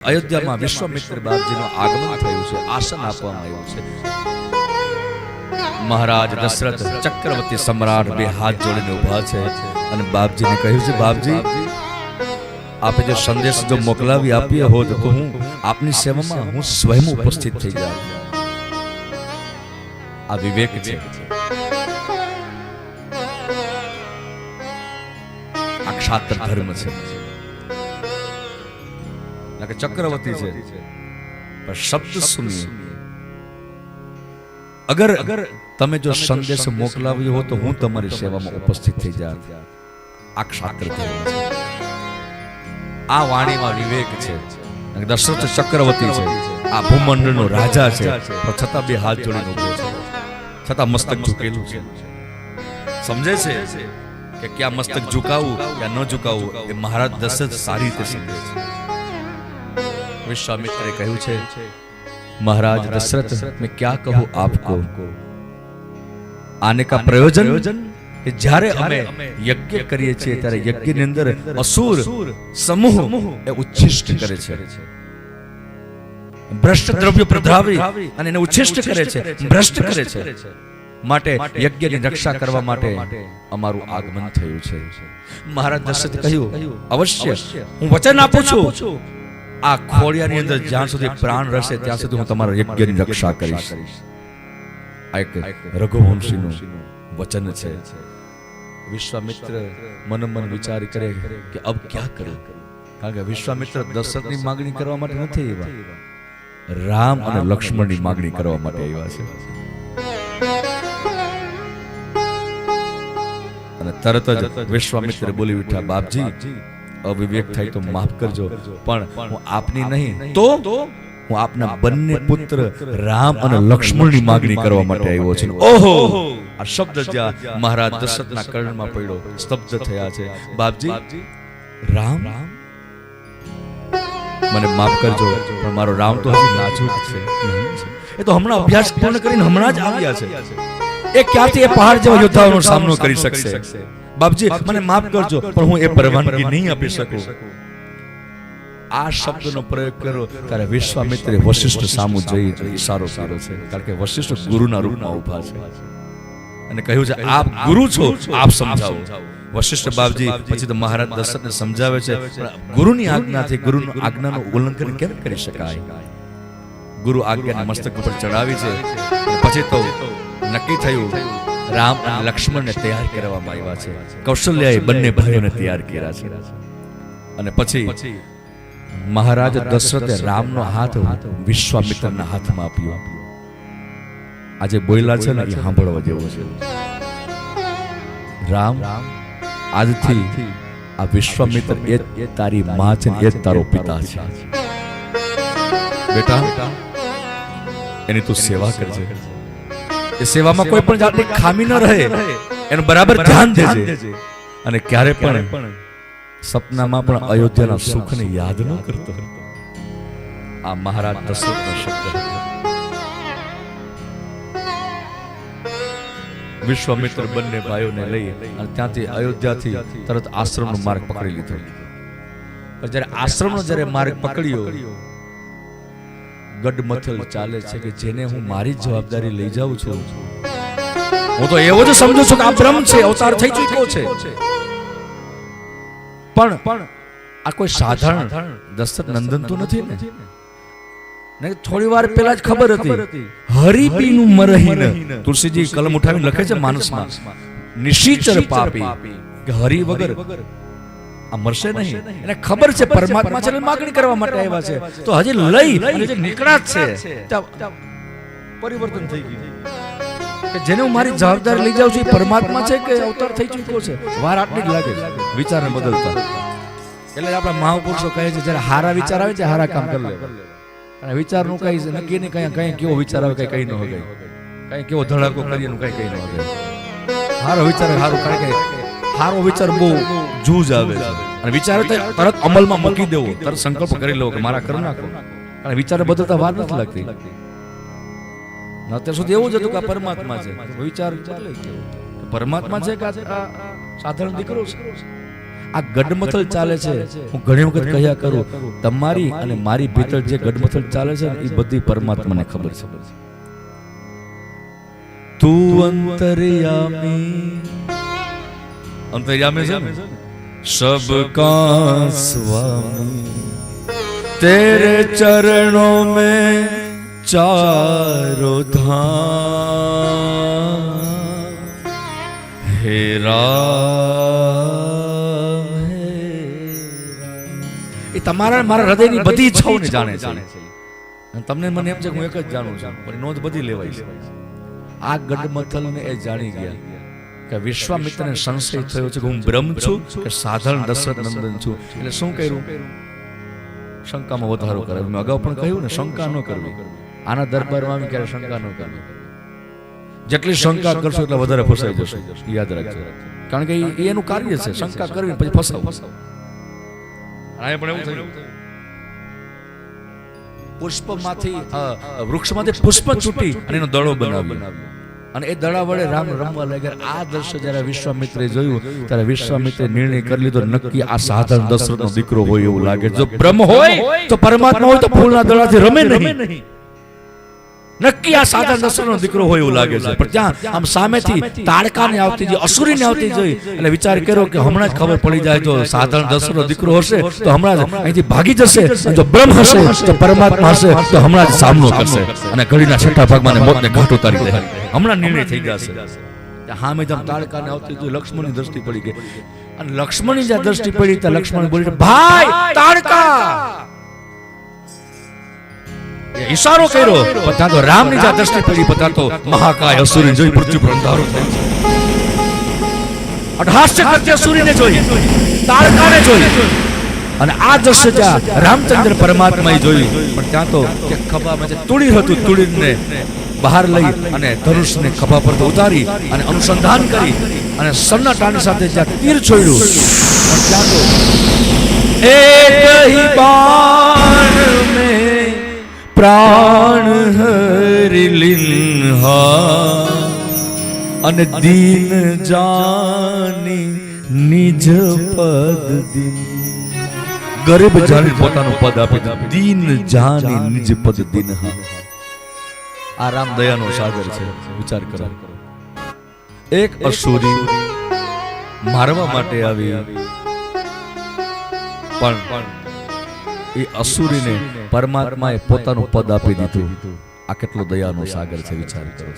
અયોધ્યામાં વિશ્વામિત્ર બાપજીનું આગમન થયું છે આસન આપવામાં આવ્યું છે. મહારાજ દશરથ ચક્રવર્તી સમ્રાટ બે હાથ જોડીને ઊભા છે અને બાપજીને કહ્યું છે બાપજી આપે જે સંદેશ જો મોકલાવી આપીએ હોત તો હું આપની સેવામાં હું સ્વયં ઉપસ્થિત થઈ જાઉં. આ વિવેક છે. આ ક્ષાત્ર ધર્મ છે. કે ચક્રવર્તી છે. પણ શબ્દ સુનિએ અગર અગર તમે જો સંદેશ મોકલાવ્યો હો તો હું તમારી સેવામાં ઉપસ્થિત થઈ જાત. આ ક્ષાત્ર આ વાણીમાં વિવેક છે. દશરથ ચક્રવર્તી છે. આ ભૂમંડળનો રાજા છે. પણ છતાં બે હાથ જોડીને ઊભો છે. છતાં મસ્તક ઝુકેલું છે. સમજે છે કે ક્યાં મસ્તક ઝુકાવવું ક્યાં ન ઝુકાવવું એ મહારાજ દશરથ સારી રીતે સમજે છે. વિશ્વામિત્રે કહ્યું છે મહારાજ દશરથ મેં ક્યાં કહું આપકો? આને કા પ્રયોજન? જ્યારે અમે યજ્ઞ કરીએ છીએ ત્યારે યજ્ઞની અંદર અસુર સમૂહ એ ઉચ્છિષ્ટ કરે છે. ભ્રષ્ટ દ્રવ્ય પ્રધાવી અને એને ઉચ્છિષ્ટ કરે છે ભ્રષ્ટ કરે છે. માટે યજ્ઞની રક્ષા કરવા માટે અમારું આગમન થયું છે. મહારાજ દશરથ કહ્યું અવશ્ય હું વચન આપું છું. આ ખોડિયાની અંદર જ્યાં સુધી પ્રાણ રહેશે, ત્યાં સુધી હું તમારા યજ્ઞની રક્ષા કરીશ. આ એક રઘુવંશીનું વચન છે. વિશ્વામિત્ર મન મન વિચાર કરે કે અબ ક્યાં કરું? કારણ કે વિશ્વામિત્ર દશરથની માગણી કરવા માટે નથી એવા રામ અને લક્ષ્મણની માગણી કરવા માટે એવા છે. અને તરત જ વિશ્વામિત્ર બોલી ઉઠ્યા, બાપજી અવિવેક થાય તો માફ કરજો. પણ હું આપની નહીં તો હું આપના બંને પુત્ર રામ અને લક્ષ્મણની માગણી કરવા માટે આવ્યો છું. ઓહો! આ શબ્દ જ્યાં મહારાજ દશરથના કર્ણમાં પડ્યો સ્તબ્ધ થયા છે. બાપજી? રામ? મને માફ કરજો પણ મારો રામ તો હજી નાજુક છે. એ તો હમણાં અભ્યાસ પૂર્ણ કરીને હમણાં જ આવ્યા છે. એ ક્યાંથી એ પહાડ જેવા યોદ્ધાઓનો સામનો કરી શકશે. બાપજી મને માફ કરજો પણ હું એ પરવાનગી નહીં આપી શકું. આ શબ્દનો પ્રયોગ કરો ત્યારે વિશ્વામિત્રે વશિષ્ઠ સામુ જઈ ઈશારો કર્યો છે કારણ કે વશિષ્ઠ ગુરુના રૂપમાં ઊભા છે. અને કહ્યું છે આપ ગુરુ છો આપ સમજાવો. વશિષ્ઠ બાપજી પછી તો મહારાજ દશરથને સમજાવે છે ગુરુની આજ્ઞાથી ગુરુની આજ્ઞાનું ઉલ્લંઘન કેમ કરી શકાય? ગુરુ આજ્ઞાને મસ્તક ઉપર ચડાવી છે પછી તો નક્કી થયું રામ અને લક્ષ્મણને તૈયાર કરવામાં આવ્યા છે. કૌશલ્યાએ બંને ભાઈઓને તૈયાર કર્યા છે. અને પછી મહારાજ દશરથે રામનો હાથ વિશ્વામિત્રના હાથમાં આપ્યો. આજે બોયલા છે ને એ સાંભળવા જેવો છે. રામ આજથી આ વિશ્વામિત્ર એ તારી માં છે એ જ તારો પિતા છે. બેટા એની તું સેવા કરજે. એ સેવામાં કોઈ પણ જાતની ખામી ન રહે. એનું બરાબર ધ્યાન દેજે. અને ક્યારે પણ સપનામાં પણ અયોધ્યાના સુખને યાદ ન કરતો. આ મહારાજ દશરથનો શબ્દ વિશ્વામિત્ર બંને ભાઈઓને લઈ અને ત્યાંથી અયોધ્યાથી તરત આશ્રમનો માર્ગ પકડી લીધો. પણ જ્યારે આશ્રમનો જ્યારે માર્ગ પકડ્યો ગડમથલ ચાલે છે કે જેને હું મારી જવાબદારી લઈ જાઉં છું. હું તો એવો જ સમજુ છું કે આ બ્રહ્મ છે અવતાર થઈ ચૂક્યો છે. પણ પણ આ કોઈ સાધારણ દશરથ નંદન તો નથી ને? ને? થોડી વાર પહેલા જ ખબર હતી. હરિપીનું મરહીન તુલસીજી કલમ ઉઠાવીને લખે છે માનસમાં. નિશીચર પાપી. કે હરિ વગર આ મરશે નહીં. એને ખબર છે પરમાત્મા છે માગણી કરવા માટે આવ્યા છે. તો હજી લઈ અને જે નીકળ્યા છે. પરિવર્તન થઈ ગયું. કે જેને હું મારી જવાબદારી લઈ જાઉં છું એ પરમાત્મા છે કે અવતાર થઈ ચૂક્યો છે? વાર આટલી જ લાગે છે. વિચારને બદલતા. એટલે આપણા મહાપુરુષો કહે છે જ્યારે હારા વિચાર આવે છે હારા કામ કરી લે. અને વિચારનું કઈ નક્કી નહીં કઈ કઈ કેવો વિચાર આવે કઈ કઈ ન હોય. કઈ કેવો ધડાકો કરીએ કઈ કઈ ન હોય. હારો વિચાર હારું કઈ કે હારો વિચાર બહુ જૂજ આવે અને વિચાર તરત અમલમાં મૂકી દેવો. તરત સંકલ્પ કરી લેવો કે મારા કરી નાખો. અને વિચાર બદલતા વાત નથી લાગતી. અત્યાર સુધી એવું જ હતું કે પરમાત્મા છે. વિચાર પરમાત્મા છે કે સાધારણ દીકરો છે? આ ગડમથલ ચાલે છે. હું ઘણી વખત કહ્યા કરું, તમારી અને મારી ભીતર જે ગડમથલ ચાલે છે એ બધી પરમાત્માને ખબર છે. તું અંતર્યામી અંતર્યામી છે ને सबका स्वामी तेरे चरणों में चारों धाम हे राम हे રામ. એ તમારા મારા હૃદયની બધી ઈચ્છાઓને જાણે છે અને તમને મને એમ છે કે હું એક જ જાણું છું પણ નોંધ બધી લેવાય છે આ ગડમથલને એ જાણી ગયા કે વિશ્વામિત્રને સંશય થયો છે કે હું બ્રહ્મ છું કે સાધારણ દશરથ નંદન છું. એટલે શું કર્યું? શંકામાં વધારો કરે મેં અગાઉ પણ કહ્યું ને, શંકા ન કરવી. આના દરબારમાં ક્યારે શંકા ન કરવી? જેટલી શંકા કરશો એટલે વધારે ફસાઈ જશો. યાદ રાખજો. કારણ કે એનું કાર્ય છે. શંકા કરવી પછી ફસાવ. પણ એવું થયું. પુષ્પમાંથી વૃક્ષમાંથી પુષ્પ છૂટી અને એનો દડો બનાવ્યો. અને એ દડા વડે રામ રમવા લાગ્યા. આ દ્રશ્ય જ્યારે વિશ્વામિત્રે જોયું ત્યારે વિશ્વામિત્રે નિર્ણય કરી લીધો નક્કી આ સાધારણ દશરથનો દીકરો હોય એવું લાગે. જો બ્રહ્મ હોય તો પરમાત્મા હોય તો ફૂલના દડાથી રમે નહીં. નક્કી આ સાધારણ દશરથનો દીકરો હોય એવું લાગે છે. પણ ત્યાં આમ સામેથી તાડકાને આવતી જે અસુરીને આવતી જોઈ એટલે વિચાર કર્યો કે હમણાં જ ખબર પડી જાય તો સાધારણ દશરથનો દીકરો હશે તો હમણાં જ અહીંથી ભાગી જશે. જો બ્રહ્મ હશે તો પરમાત્મા હશે તો હમણાં જ સામનો કરશે. અને ઘડીના છઠ્ઠા ભાગમાં ને મોતને ઘાટ ઉતારી દે. હમણાં નિર્ણય થઈ જશે. હા મેં જેમ તાડકાને આવતી જોઈ લક્ષ્મણની દ્રષ્ટિ પડી ગઈ. અને લક્ષ્મણની જ્યાં દ્રષ્ટિ પડી ત્યાં લક્ષ્મણ બોલી ભાઈ તાડકા! ઈશારો કર્યો. પણ ત્યાં તો રામની જ્યાં દ્રષ્ટિ પડી પણ તો મહાકાય અસુરી જોઈ મૃત્યુ પર અંધારો થયું અઢાસ્ય કરતી અસુરીને જોઈ તારકાને જોઈ. અને આ દ્રશ્ય જ્યાં રામચંદ્ર પરમાત્માએ જોયું. પણ ત્યાં તો ખભામાં જે તુડી હતું તુડીને બહાર લઈ અને ધનુષને ખભા પર ઉતારી અને અનુસંધાન કરી અને સન્નાટાની સાથે જ્યાં તીર છોડ્યું, પણ ત્યાં તો એક હી બાણ મે પ્રાણ હરિ અને દીન જાની નિજ પદ દિન. ગરીબ જાની પોતાનું પદ આપી દીન જાની નિજ પદ દિન હા. આ રામ દયાનો સાગર છે. વિચાર કરો. એક અસુરી મારવા માટે આવી. પણ એ અસુરીને પરમાત્માએ પોતાનું પદ આપી દીધું. આ કેટલો દયાનો સાગર છે, વિચાર કરો.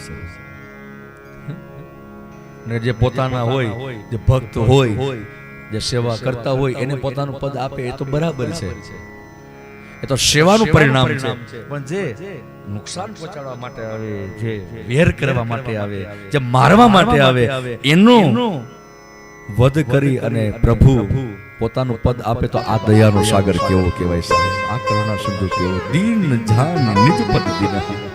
ને જે પોતાના હોય, જે ભક્ત હોય, જે સેવા કરતા હોય, એને પોતાનું પદ આપે, એ તો બરાબર છે. એ તો સેવાનું પરિણામ છે. પણ જે નુકસાન પહોંચાડવા માટે આવે જે વેર કરવા માટે આવે જે મારવા માટે આવે એનું વધ કરી અને પ્રભુ પોતાનું પદ આપે તો આ દયાનો સાગર કેવો કહેવાય સાહેબ? આ કરુણા સિંધુ કેવો? દીન જાન નિજ પદ દિન.